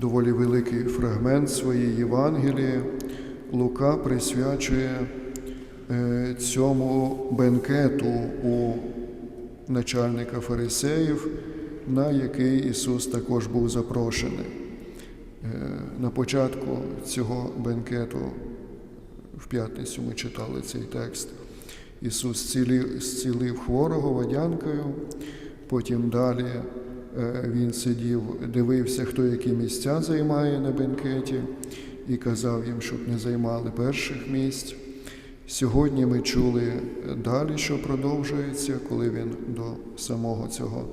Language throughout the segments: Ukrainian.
Доволі великий фрагмент своєї Євангелії Лука присвячує е, цьому бенкету у начальника фарисеїв, на який Ісус також був запрошений. Е, На початку цього бенкету, в п'ятницю ми читали цей текст, Ісус зцілив, хворого водянкою, потім далі Він сидів, дивився, хто які місця займає на бенкеті, і казав їм, щоб не займали перших місць. Сьогодні ми чули далі, що продовжується, коли він до самого цього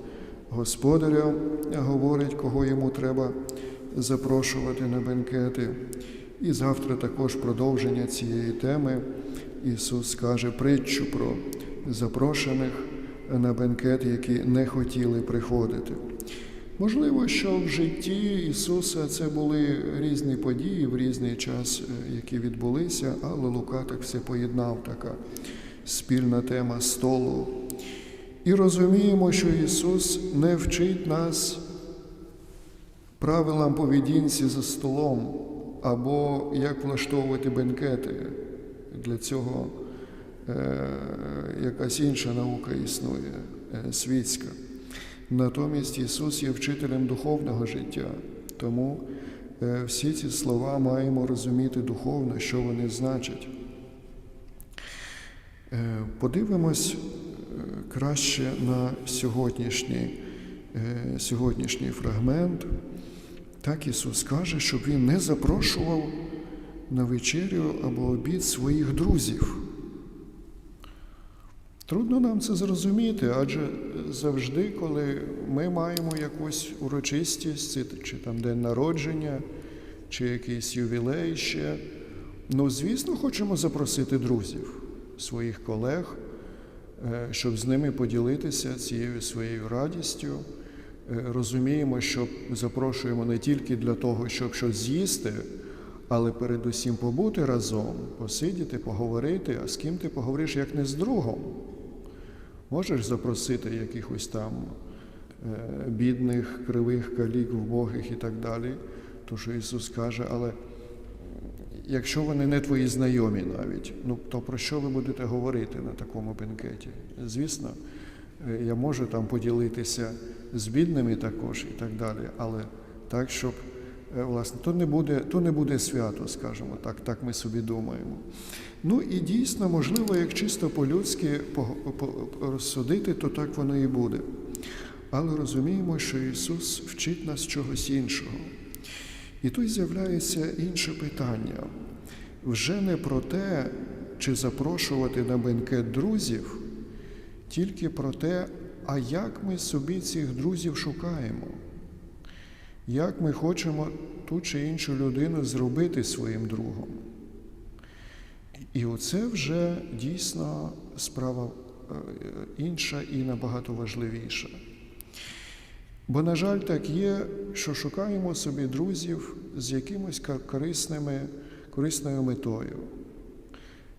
господаря говорить, кого йому треба запрошувати на бенкети. І завтра також продовження цієї теми. Ісус скаже притчу про запрошених на бенкет, які не хотіли приходити. Можливо, що в житті Ісуса це були різні події в різний час, е, які відбулися, але Лука так все поєднав, така спільна тема столу. І розуміємо, що Ісус не вчить нас правилам поведінці за столом або як влаштовувати бенкети. Для цього якась інша наука існує, е, світська. Натомість Ісус є вчителем духовного життя, тому е, всі ці слова маємо розуміти духовно, що вони значать. Е, Подивимось е, краще на сьогоднішній, е, сьогоднішній фрагмент. Так Ісус каже, щоб Він не запрошував на вечерю або обід своїх друзів. Трудно нам це зрозуміти, адже завжди, коли ми маємо якусь урочистість, чи- там день народження, чи якийсь ювілей ще, ну, звісно, хочемо запросити друзів, своїх колег, е, щоб з ними поділитися цією своєю радістю. Е, Розуміємо, що запрошуємо не тільки для того, щоб щось з'їсти, але передусім побути разом, посидіти, поговорити, а з ким ти поговориш, як не з другом. Можеш запросити якихось там е, бідних, кривих, калік, вбогих і так далі, то що Ісус каже, але якщо вони не твої знайомі навіть, ну то про що ви будете говорити на такому бенкеті? Звісно, е, я можу там поділитися з бідними також і так далі, але так, щоб власне, то не буде, то не буде свято, скажімо так, так ми собі думаємо. Ну і дійсно, можливо, як чисто по-людськи по- по- розсудити, то так воно і буде. Але розуміємо, що Ісус вчить нас чогось іншого. І тут з'являється інше питання. Вже не про те, чи запрошувати на бенкет друзів, тільки про те, а як ми собі цих друзів шукаємо, як ми хочемо ту чи іншу людину зробити своїм другом. І оце вже дійсно справа е, інша і набагато важливіша. Бо, на жаль, так є, що шукаємо собі друзів з якимось корисними, корисною метою.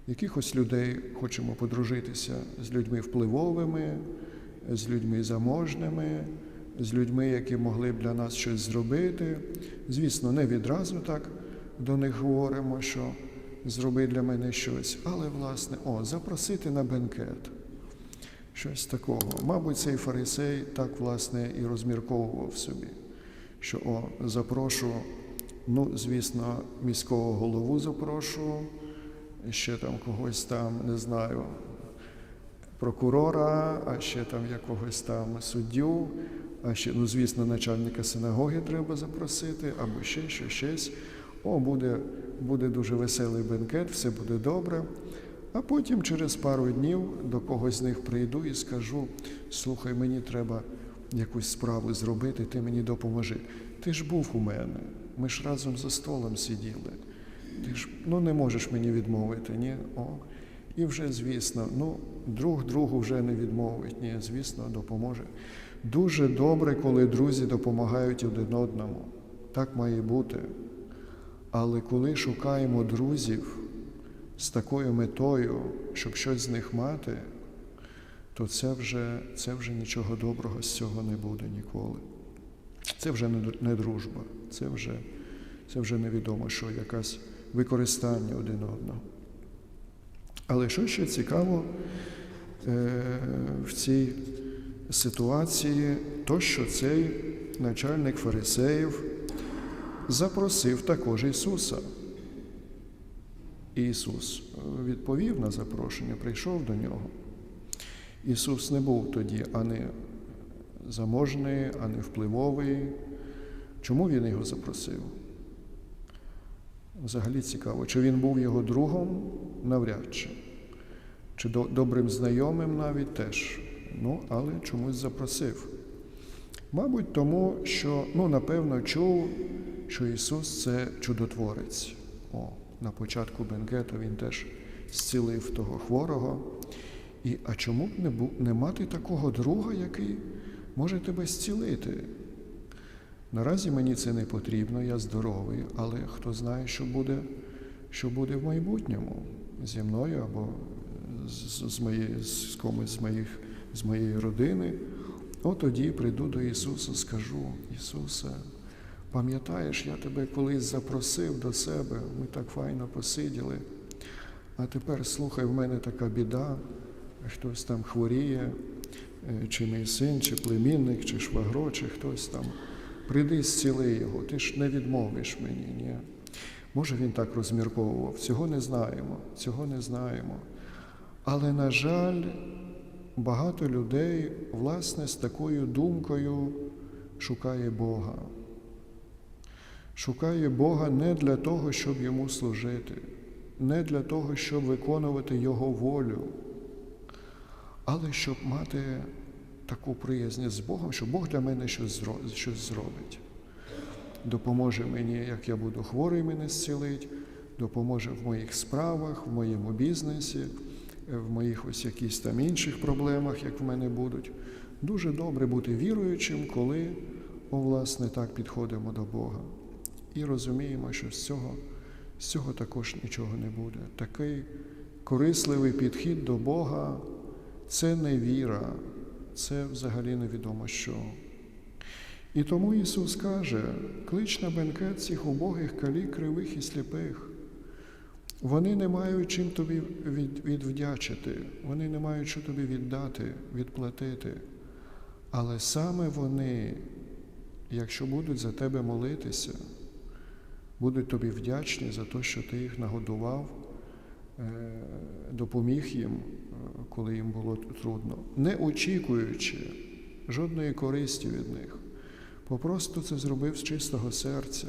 Якихось людей хочемо подружитися з людьми впливовими, з людьми заможними, з людьми, які могли б для нас щось зробити. Звісно, не відразу так до них говоримо, що зроби для мене щось, але, власне, о, запросити на бенкет. Щось такого. Мабуть, цей фарисей так, власне, і розмірковував собі, що о, запрошу, ну, звісно, міського голову запрошу, ще там когось там, не знаю, прокурора, а ще там якогось там суддю, а ще, ну, звісно, начальника синагоги треба запросити, або ще що, щось. О, буде, буде дуже веселий бенкет, все буде добре. А потім через пару днів до когось з них прийду і скажу: слухай, мені треба якусь справу зробити, ти мені допоможи. Ти ж був у мене, ми ж разом за столом сиділи. Ти ж ну не можеш мені відмовити, ні? О. І вже, звісно, ну, друг другу вже не відмовить, ні, звісно, допоможе. Дуже добре, коли друзі допомагають один одному. Так має бути. Але коли шукаємо друзів з такою метою, щоб щось з них мати, то це вже, це вже нічого доброго з цього не буде ніколи. це вже не, дружба, це вже, це вже невідомо, що якась використання один одного. Але що ще цікаво е, в цій ситуації, то що цей начальник фарисеїв запросив також Ісуса. Ісус відповів на запрошення, прийшов до нього. Ісус не був тоді ані заможний, ані впливовий. Чому він його запросив? Взагалі цікаво, чи він був його другом навряд чи, чи добрим знайомим навіть теж. Ну, але чомусь запросив. Мабуть, тому що, ну, напевно, чув, що Ісус це чудотворець. О, на початку бенкету він теж зцілив того хворого. І, а чому б не, не мати такого друга, який може тебе зцілити? Наразі мені це не потрібно, я здоровий, але хто знає, що буде, що буде в майбутньому зі мною або з, з, моєї, з комусь з, моїх, з моєї родини. От тоді прийду до Ісуса, скажу, Ісусе, пам'ятаєш, я тебе колись запросив до себе, ми так файно посиділи, а тепер слухай, в мене така біда, хтось там хворіє, е, чи мій син, чи племінник, чи швагро, чи хтось там. Прийди, зціли його, ти ж не відмовиш мені, ні. Може, він так розмірковував, цього не знаємо, цього не знаємо. Але, на жаль, багато людей, власне, з такою думкою шукає Бога. Шукає Бога не для того, щоб йому служити, не для того, щоб виконувати Його волю, але щоб мати таку приязність з Богом, що Бог для мене щось зробить. Допоможе мені, як я буду хворий, мене зцілить, допоможе в моїх справах, в моєму бізнесі, в моїх ось якісь там інших проблемах, як в мене будуть. Дуже добре бути віруючим, коли, о, власне, так підходимо до Бога. І розуміємо, що з цього, з цього також нічого не буде. Такий корисливий підхід до Бога це не віра, це взагалі невідомо що. І тому Ісус каже, клич на бенкет цих убогих калік, кривих і сліпих. Вони не мають чим тобі від, відвдячити, вони не мають що тобі віддати, відплатити. Але саме вони, якщо будуть за тебе молитися, будуть тобі вдячні за те, що ти їх нагодував, допоміг їм, е, коли їм було трудно, не очікуючи жодної користі від них. Попросту це зробив з чистого серця.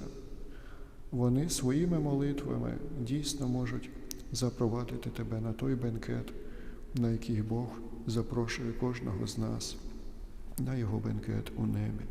Вони своїми молитвами дійсно можуть запровадити тебе на той бенкет, на який Бог запрошує кожного з нас, на його бенкет у небі.